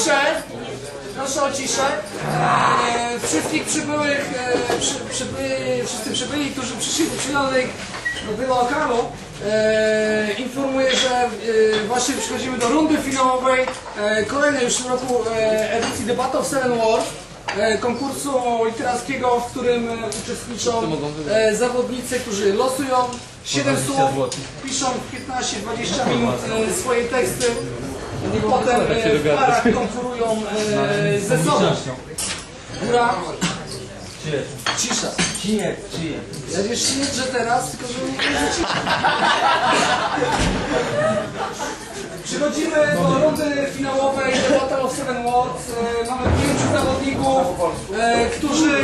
ciszę. Proszę o ciszę. E, wszystkich przybyłych, e, przy, przyby, wszyscy przybyli, którzy przyszli do przyjemnych do lokalu, e, informuję, że e, właśnie przechodzimy do rundy finałowej e, kolejnej już roku e, edycji of Seven Wars. E, konkursu literackiego, w którym uczestniczą e, zawodnicy, którzy losują 7 słów, piszą w 15-20 minut e, swoje teksty potem e, w parach konkurują e, ze sobą. Góra. Cisza. Cinek, czyje? Ja wiesz, nie że teraz, tylko że nie rzuci. Przechodzimy do rundy finałowej The Battle of Seven Worlds. E, Mamy pięciu zawodników, e, którzy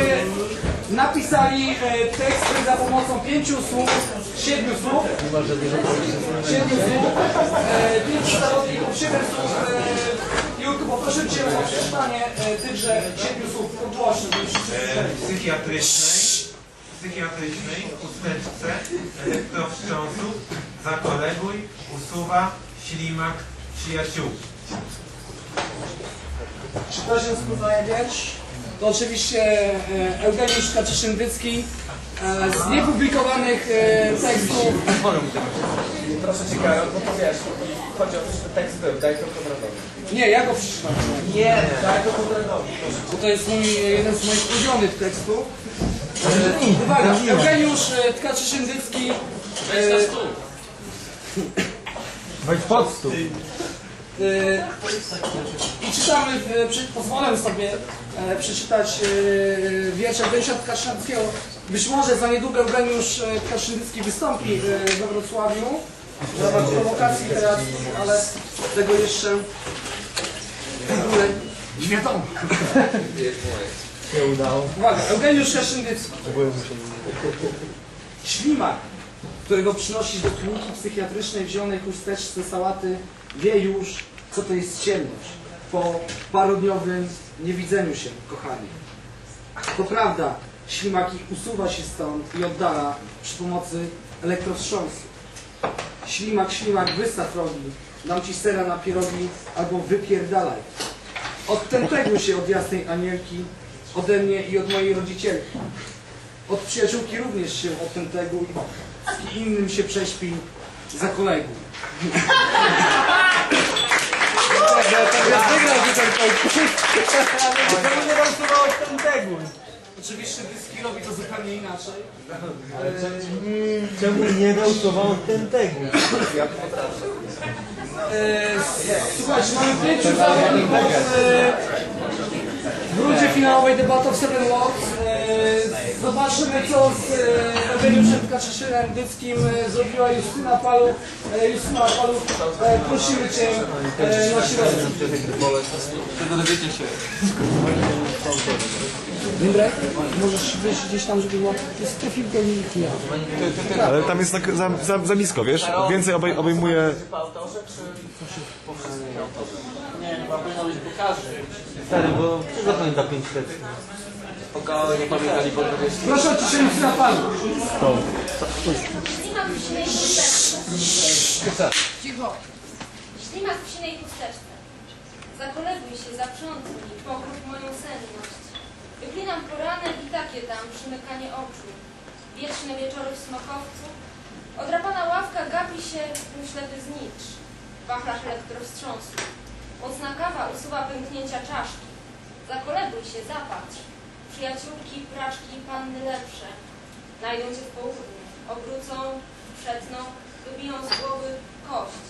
napisali e, teksty za pomocą pięciu słów, siedmiu słów. Siedmiu słów. E, Pięciu zawodników, siedem słów. E, Jurku, poproszę Cię o przeczytanie e, tychże siedmiu słów. Głośno, żeby wszyscy psychiatrycznej, psychiatrycznej chusteczce elektrowstrząsów zakoleguj, usuwa, ślimak, przyjaciółki. Czy ktoś jest poznaje wiersz? To oczywiście e, Eugeniusz Kaczyszyndycki e, z niepublikowanych e, tekstów. Proszę Cię Karol, bo to wiesz, chodzi o to, że tekst był, daj to Konradowi. Nie, ja go przeczytam. Nie, daj to Konradowi. Bo to jest mój, jeden z moich ulubionych tekstów. Uwaga, Eugeniusz Tkaczyszyndycki e, Wejdź pod stół. E, i czytamy, przy, pozwolę sobie e, przeczytać e, wiersz Eugeniusza Tkaczyszyndyckiego. Być może za niedługo Eugeniusz e, Tkaczyszyndycki wystąpi we Wrocławiu. w ramach prowokacji teraz, ale tego jeszcze nie wiadomo. Nie udało. Uwaga, Eugeniusz Kaszyndycki. Ślimak, którego przynosisz do kliniki psychiatrycznej w zielonej chusteczce sałaty, wie już, co to jest ciemność. Po parodniowym niewidzeniu się, kochani. To prawda, ślimak ich usuwa się stąd i oddala przy pomocy elektrowstrząsu. Ślimak, ślimak, wystaw rogi, dam ci sera na pierogi albo wypierdalaj. Odtępegły się od jasnej anielki, ode mnie i od mojej rodzicielki. Od przyjaciółki również się odtępeguj, z kim innym się prześpi za kolegów. Nie ransowało ten teguń? Oczywiście dyski robi to zupełnie inaczej. Czemu nie ransowało ten teguń? E, Słuchajcie, mamy pięciu zawodników e, w rundzie finałowej debaty of Seven Lords. E, Zobaczymy, co z e, Eugeniuszem Kaczyszynem Dyckim e, zrobiła Justyna Palu. E, Justyna Palu, e, prosimy Cię e, na środek. Jędrek, możesz wyjść gdzieś tam, żeby była... Jest to tylko nikt nie. Ale tam jest tak za, za, za nisko, wiesz? Więcej obej, obejmuje... Stary, bo przygotuj za pięć tekstów. Proszę o ciszenie Justyna Palu. Ślimak w sinej chusteczce. Cicho. Ślimak w sinej chusteczce. Zakoleguj się, zaprzątnij, pokrób moją senność. Wyklinam poranek i takie tam przymykanie oczu. Wieczne wieczory w smokowcu. Odrapana ławka gapi się ślepy znicz. Wachlarz elektrowstrząsu. Mocna kawa usuwa pęknięcia czaszki. Zakoleguj się, zapatrz. Przyjaciółki, praczki, panny lepsze. Znajdą cię w południe. Obrócą, przetną, wybiją z głowy kość.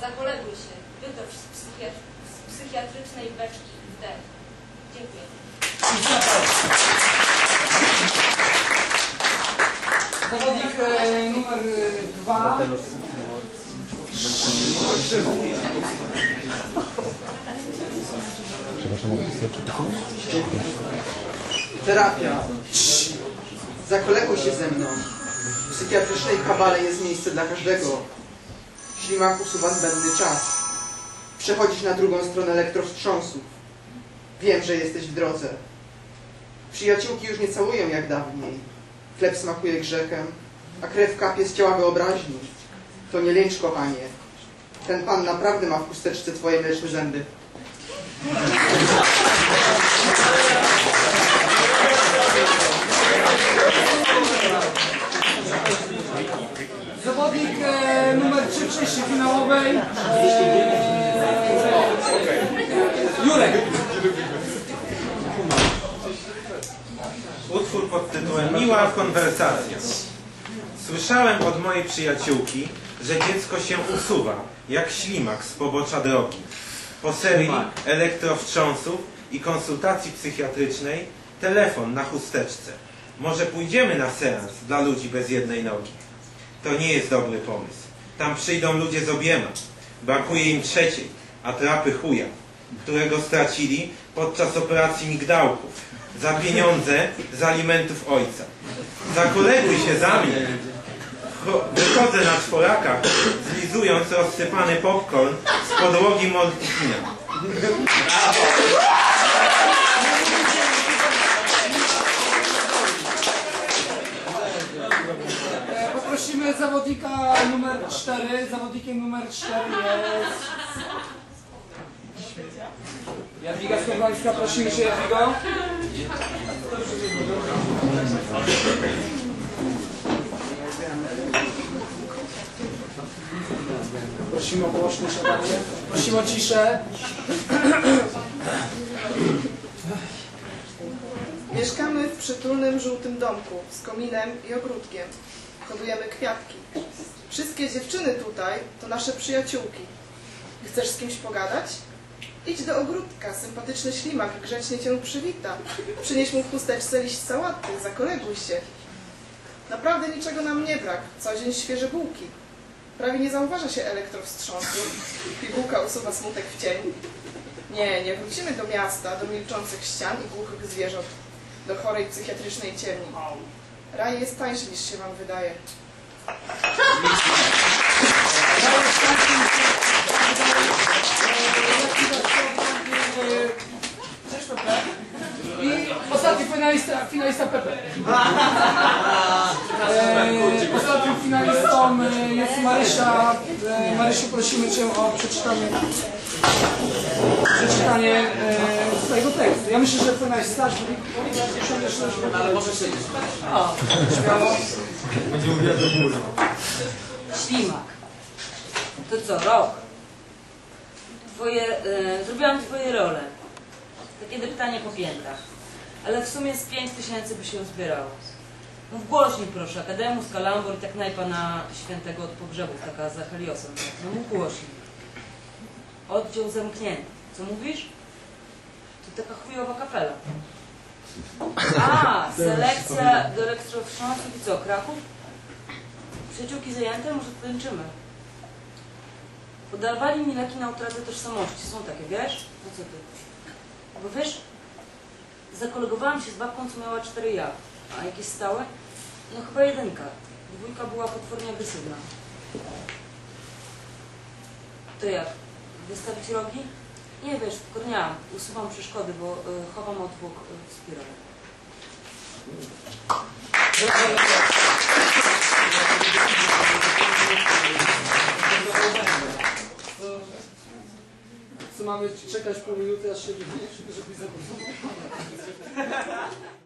Zakoleguj się. Wytocz z, psychiatr- z psychiatrycznej beczki wdech. Dziękuję. Zawodnik e, numer e, dwa. Terapia. Zakoleguj się ze mną. W psychiatrycznej kabale jest miejsce dla każdego. Ślimak usuwa zbędny czas. Przechodzisz na drugą stronę elektrowstrząsów. Wiem, że jesteś w drodze. Przyjaciółki już nie całują jak dawniej. Chleb smakuje grzechem, a krew kapie z ciała wyobraźni. To nie lęcz, kochanie. Ten pan naprawdę ma w chusteczce twoje mleczne zęby. Zawodnik e, numer 3 w części finałowej. E, Jurek. Utwór pod tytułem Miła konwersacja. Słyszałem od mojej przyjaciółki, że dziecko się usuwa, jak ślimak z pobocza drogi. Po serii elektrowstrząsów i konsultacji psychiatrycznej telefon na chusteczce. Może pójdziemy na seans dla ludzi bez jednej nogi. To nie jest dobry pomysł. Tam przyjdą ludzie z obiema. Brakuje im trzeciej, atrapy chuja, którego stracili podczas operacji migdałków. Za pieniądze z alimentów ojca. Zakoleguj się za mnie. Cho- Wychodzę na czworakach, zlizując rozsypany popcorn z podłogi Moltkina. E, Poprosimy zawodnika numer 4. Zawodnikiem numer 4 jest... Jadwiga Skowrońska, prosimy się Jadwigo. Prosimy o głośne siadanie. Prosimy o ciszę. Mieszkamy w przytulnym żółtym domku z kominem i ogródkiem. Hodujemy kwiatki. Wszystkie dziewczyny tutaj to nasze przyjaciółki. Chcesz z kimś pogadać? Idź do ogródka, sympatyczny ślimak grzecznie cię przywita. Przynieś mu w chusteczce liść sałaty, zakoleguj się. Naprawdę niczego nam nie brak, co dzień świeże bułki. Prawie nie zauważa się elektrowstrząsów. Pigułka usuwa smutek w cień. Nie, nie wrócimy do miasta, do milczących ścian i głuchych zwierząt, do chorej psychiatrycznej ciemni. Raj jest tańszy niż się wam wydaje. I ostatni finalista, finalista Pepe. E, ostatnim finalistą e, jest Marysia. E, Marysiu, prosimy Cię o przeczytanie, przeczytanie e, swojego tekstu. Ja myślę, że bo nikt nie ale może siedzieć. O, śmiało. Ślimak. To co, rok? Twoje, e, zrobiłam twoje role. Takie deptanie po piętach. Ale w sumie z pięć tysięcy by się zbierało. Mów głośniej proszę, Akademus, Kalambor i tak najpa na świętego od pogrzebów, taka za Heliosem. No mów głośniej. Oddział zamknięty. Co mówisz? To taka chujowa kapela. A, selekcja do elektrowstrząsów i co, Kraków? Przyjaciółki zajęte? Może tańczymy. Podawali mi leki na utratę tożsamości. Są takie, wiesz? No co ty? Bo wiesz, zakolegowałam się z babką, co miała cztery ja. A jakieś stałe? No chyba jedynka. Dwójka była potwornie agresywna. To jak? Wystawić rogi? Nie wiesz, wkorniałam. Usuwam przeszkody, bo y, chowam odwłok y, spirale. Co mamy czekać pół minuty, aż się wyjdziesz, żeby zabudować?